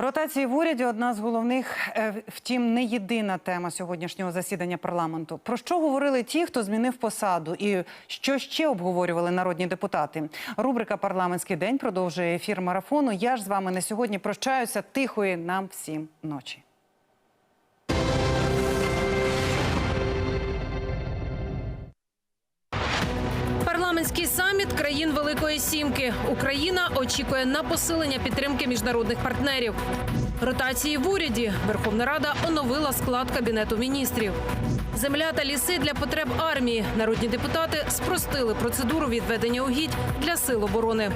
Ротації в уряді одна з головних, е, втім, не єдина тема сьогоднішнього засідання парламенту. Про що говорили ті, хто змінив посаду, і що ще обговорювали народні депутати? Рубрика Парламентський день продовжує ефір марафону. Я ж з вами на сьогодні прощаюся. Тихої нам всім ночі. Парламентський саміт країн Великої Сімки. Україна очікує на посилення підтримки міжнародних партнерів. Ротації в уряді. Верховна Рада оновила склад кабінету міністрів. Земля та ліси для потреб армії. Народні депутати спростили процедуру відведення угідь для сил оборони.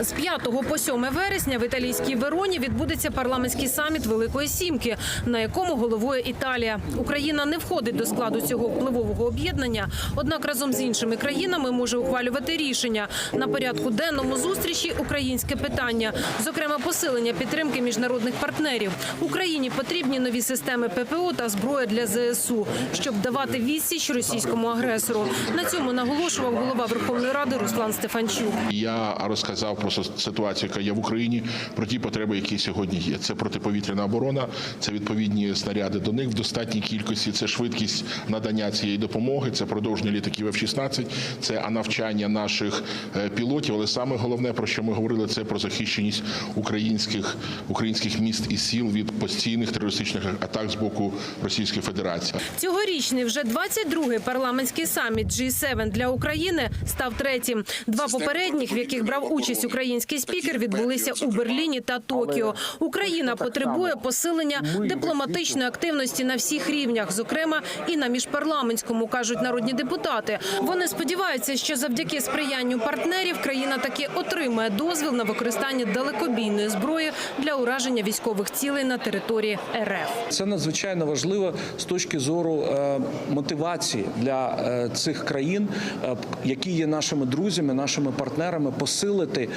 З 5 по 7 вересня в італійській Вероні відбудеться парламентський саміт Великої Сімки, на якому головує Італія. Україна не входить до складу цього впливового об'єднання, однак разом з іншими країнами може ухвалювати рішення на порядку денному зустрічі. Українське питання, зокрема посилення підтримки міжнародних партнерів. Україні потрібні нові системи ППО та зброя для ЗСУ, щоб давати відсіч російському агресору. На цьому наголошував голова Верховної Ради Руслан Стефанчук. Я розказав про с- ситуацію, яка є в Україні, про ті потреби, які сьогодні є. Це протиповітряна оборона, це відповідні снаряди до них в достатній кількості. Це швидкість надання цієї допомоги, це продовження літаків F-16, це навчання наших е, пілотів. Але саме головне про що ми говорили, це про захищеність українських українських міст і сіл від постійних терористичних атак з боку Російської Федерації. Цьогорічний вже 22-й парламентський саміт G7 для України став третім. Два попередніх, в яких брав участь український спікер, відбулися у Берліні та Токіо. Україна потребує посилення дипломатичної активності на всіх рівнях, зокрема і на міжпарламентському, кажуть народні депутати. Вони сподіваються, що завдяки сприянню партнерів країна таки отримає дозвіл на використання далекобійної зброї для ураження військових цілей на території РФ. Це надзвичайно важливо з точки зору е, мотивації для е, цих країн, е, які є нашими друзями, нашими партнерами, посилити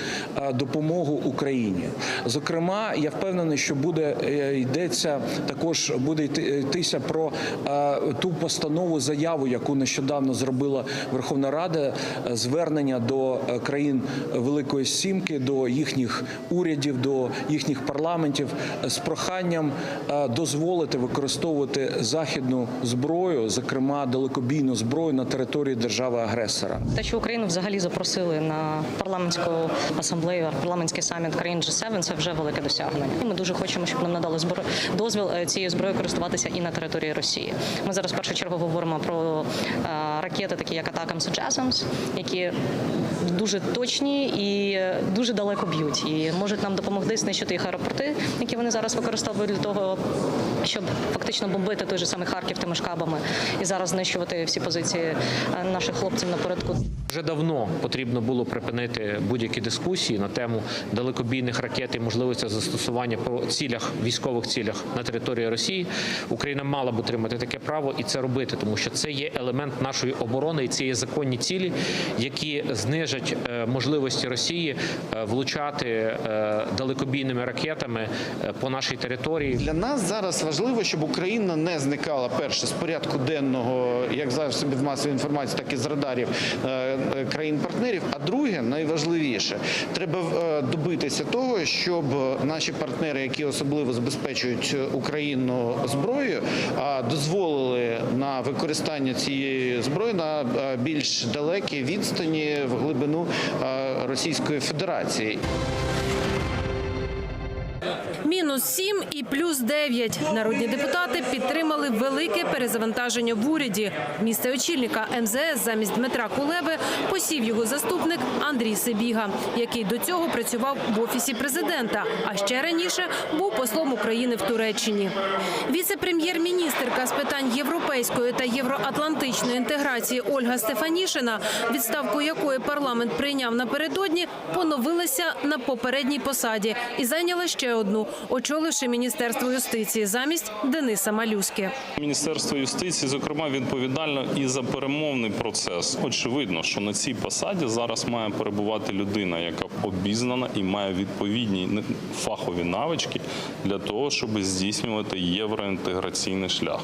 допомогу Україні. Зокрема, я впевнений, що буде е, йдеться також буде йти- йтися про е, ту постанову заяву, яку нещодавно зробила Верховна Рада, е, звернення до е, країн Великої Сімки, до їхніх урядів, до їхніх парламентів е, з проханням е, дозволити використовувати західну зброю, зокрема далекобійну зброю на території держави-агресора. Те, що Україну взагалі запросили на парламентську асамблею, парламентський саміт країн G7, це вже велике досягнення. Ми дуже хочемо, щоб нам надали збро... дозвіл е, цією зброєю користуватися і на території Росії. Ми зараз в першу чергу говоримо про е, ракети, такі як Атакамс Джасамс, які дуже точні і дуже далеко б'ють, і можуть нам допомогти знищити їх аеропорти, які вони зараз використовують для того, щоб фактично бомбити той же самий Харків тими шкабами і зараз знищувати всі позиції е, наших хлопців напередку. Вже давно потрібно було припинити будь-які дискусії на тему далекобійних ракет і можливості застосування по цілях військових цілях на території Росії. Україна мала б отримати таке право і це робити, тому що це є елемент нашої оборони, і це є законні цілі, які знижать е, можливості Росії е, влучати е, далекобійними ракетами по нашій території. Для нас зараз важливо, щоб Україна не зникала перше з порядку денного, як засобів масової інформації, так і з радарів країн-партнерів. А друге, найважливіше, треба е, добитися того, щоб наші партнери, які особливо забезпечують Україну зброєю, дозволили на використання цієї зброї на е, більш далекі відстані в глибину е, Російської Федерації. Мінус 7 і плюс 9. Народні депутати підтримали велике перезавантаження в уряді. Місце очільника МЗС замість Дмитра Кулеби посів його заступник Андрій Сибіга, який до цього працював в офісі президента, а ще раніше був послом України в Туреччині. Віце-прем'єр-міністерка з питань європейської та євроатлантичної інтеграції Ольга Стефанішина, відставку якої парламент прийняв напередодні, поновилася на попередній посаді і зайняла ще одну, очоливши міністерство юстиції замість Дениса Малюськи. Міністерство юстиції, зокрема, відповідально і за перемовний процес. Очевидно, що на цій посаді зараз має перебувати людина, яка обізнана і має відповідні фахові навички для того, щоб здійснювати євроінтеграційний шлях.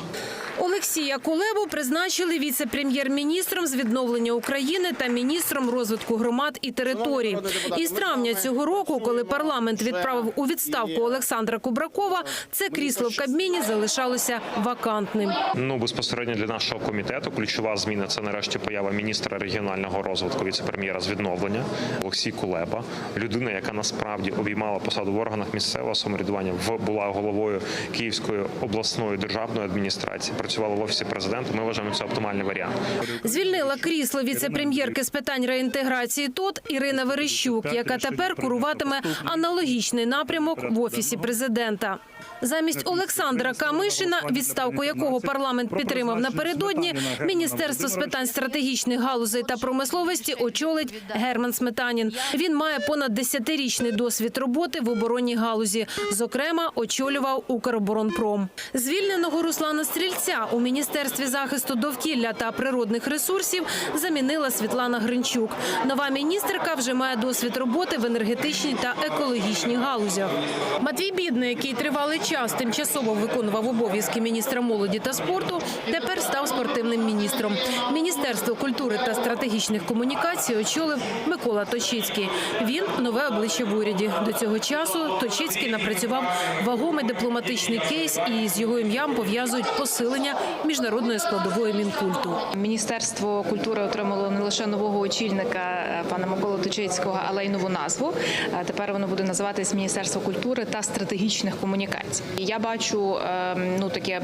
Олексія Кулебу призначили віце-прем'єр-міністром з відновлення України та міністром розвитку громад і територій. І з травня цього року, коли парламент відправив у відставку відставку Олександра Кубракова, це крісло в Кабміні залишалося вакантним. Ну безпосередньо для нашого комітету ключова зміна це нарешті поява міністра регіонального розвитку, віце-прем'єра з відновлення Олексій Кулеба, людина, яка насправді обіймала посаду в органах місцевого самоврядування, була головою Київської обласної державної адміністрації, працювала в офісі президента. Ми вважаємо це оптимальний варіант. Звільнила крісло віце-прем'єрки з питань реінтеграції ТОТ Ірина Верещук, яка тепер куруватиме аналогічний напрямок в офісі президента. Замість Олександра Камишина, відставку якого парламент підтримав напередодні, міністерство з питань стратегічних галузей та промисловості очолить Герман Сметанін. Він має понад десятирічний досвід роботи в оборонній галузі. Зокрема, очолював Укроборонпром. Звільненого Руслана Стрільця у міністерстві захисту довкілля та природних ресурсів замінила Світлана Гринчук. Нова міністерка вже має досвід роботи в енергетичній та екологічній галузях. Матвій Бідний, який тривалий час тимчасово виконував обов'язки міністра молоді та спорту, тепер став спортивним міністром. Міністерство культури та стратегічних комунікацій очолив Микола Точицький. Він нове обличчя в уряді. До цього часу Точицький напрацював вагомий дипломатичний кейс, і з його ім'ям пов'язують посилення міжнародної складової мінкульту. Міністерство культури отримало не лише нового очільника е, пана Миколи Точицького, але й нову назву. Тепер воно буде називатись Міністерство культури та стратегічних комунікацій. І Я бачу е, ну таке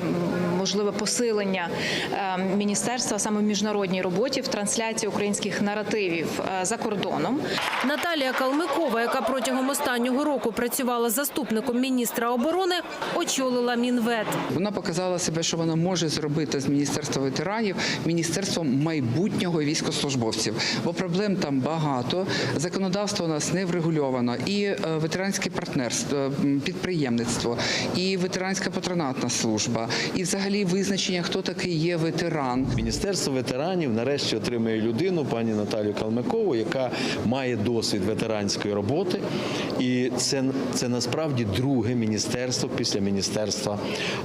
можливе посилення е, міністерства саме в міжнародній роботі в трансляції українських наративів е, за кордоном. Наталія Калмикова, яка протягом останнього року працювала заступником міністра оборони, очолила Мінвет. Вона показала себе, що вона може зробити з міністерства ветеранів міністерством майбутнього військовослужбовців, бо проблем там багато. Законодавство у нас не врегульовано, і е, ветеранське партнерство, підприємництво, і ветеранська патронатна служба, і взагалі визначення, хто такий є ветеран. Міністерство ветеранів нарешті отримує людину, пані Наталію Калмикову, яка має досвід ветеранської роботи, і це, це насправді друге міністерство після міністерства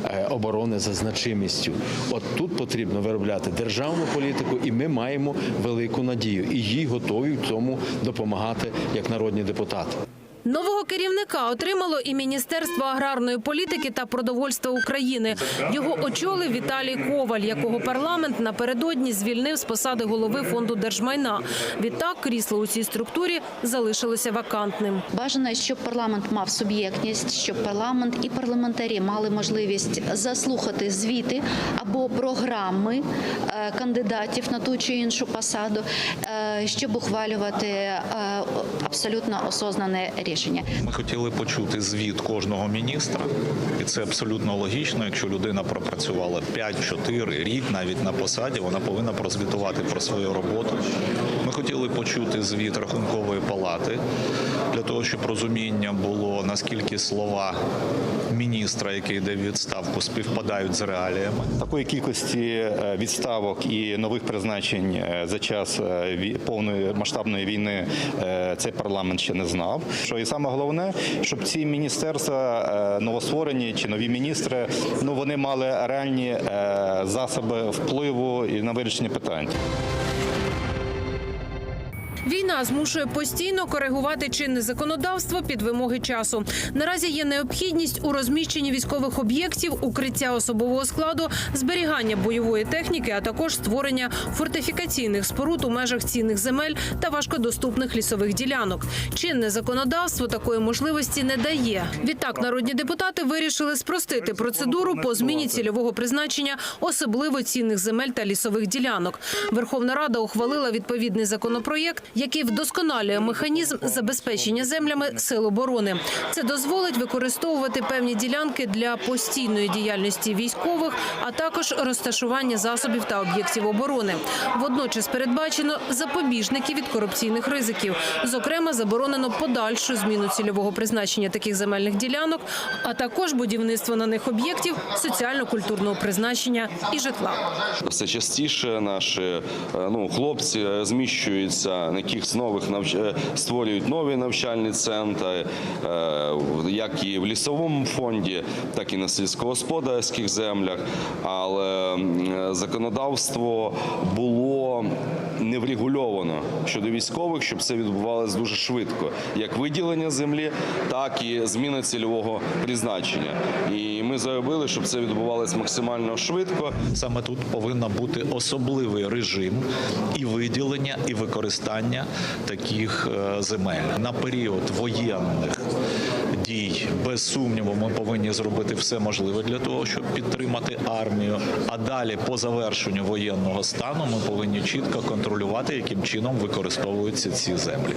е, оборони за значимістю. От тут потрібно виробляти державну політику, і ми маємо велику надію. І їй готові в цьому допомагати як народні депутати. Нового керівника отримало і Міністерство аграрної політики та продовольства України. Його очолив Віталій Коваль, якого парламент напередодні звільнив з посади голови фонду держмайна. Відтак крісло у цій структурі залишилося вакантним. Бажано, щоб парламент мав суб'єктність, щоб парламент і парламентарі мали можливість заслухати звіти або програми е, кандидатів на ту чи іншу посаду, е, щоб ухвалювати е, абсолютно осознане рішення. Ми хотіли почути звіт кожного міністра, і це абсолютно логічно. Якщо людина пропрацювала 5-4 рік навіть на посаді, вона повинна прозвітувати про свою роботу. Ми хотіли почути звіт рахункової палати для того, щоб розуміння було наскільки слова міністра, який йде в відставку, співпадають з реаліями. Такої кількості е, відставок і нових призначень е, за час е, повної масштабної війни цей парламент ще не знав. Що і саме головне, щоб ці міністерства новостворені чи нові міністри, ну вони мали реальні засоби впливу і на вирішення питань. Війна змушує постійно коригувати чинне законодавство під вимоги часу. Наразі є необхідність у розміщенні військових об'єктів, укриття особового складу, зберігання бойової техніки, а також створення фортифікаційних споруд у межах цінних земель та важкодоступних лісових ділянок. Чинне законодавство такої можливості не дає. Відтак, народні депутати вирішили спростити процедуру по зміні цільового призначення особливо цінних земель та лісових ділянок. Верховна Рада ухвалила відповідний законопроєкт, який вдосконалює механізм забезпечення землями сил оборони. Це дозволить використовувати певні ділянки для постійної діяльності військових, а також розташування засобів та об'єктів оборони. Водночас передбачено запобіжники від корупційних ризиків. Зокрема, заборонено подальшу зміну цільового призначення таких земельних ділянок, а також будівництво на них об'єктів соціально-культурного призначення і житла. Все частіше наші е, ну, хлопці е, зміщуються на якихось нових навч... е, створюють нові навчальні центри, е, як і в лісовому фонді, так і на сільськогосподарських землях. Але е, законодавство було не врегульовано щодо військових, щоб це відбувалося дуже швидко, як виділення землі, так і зміна цільового призначення. І ми заявили, щоб це відбувалося максимально швидко. Саме тут повинен бути особливий режим і виділення, і використання таких е, земель на період воєнних дій. Без сумніву, ми повинні зробити все можливе для того, щоб підтримати армію. А далі, по завершенню воєнного стану, ми повинні чітко контролювати, яким чином використовуються ці землі.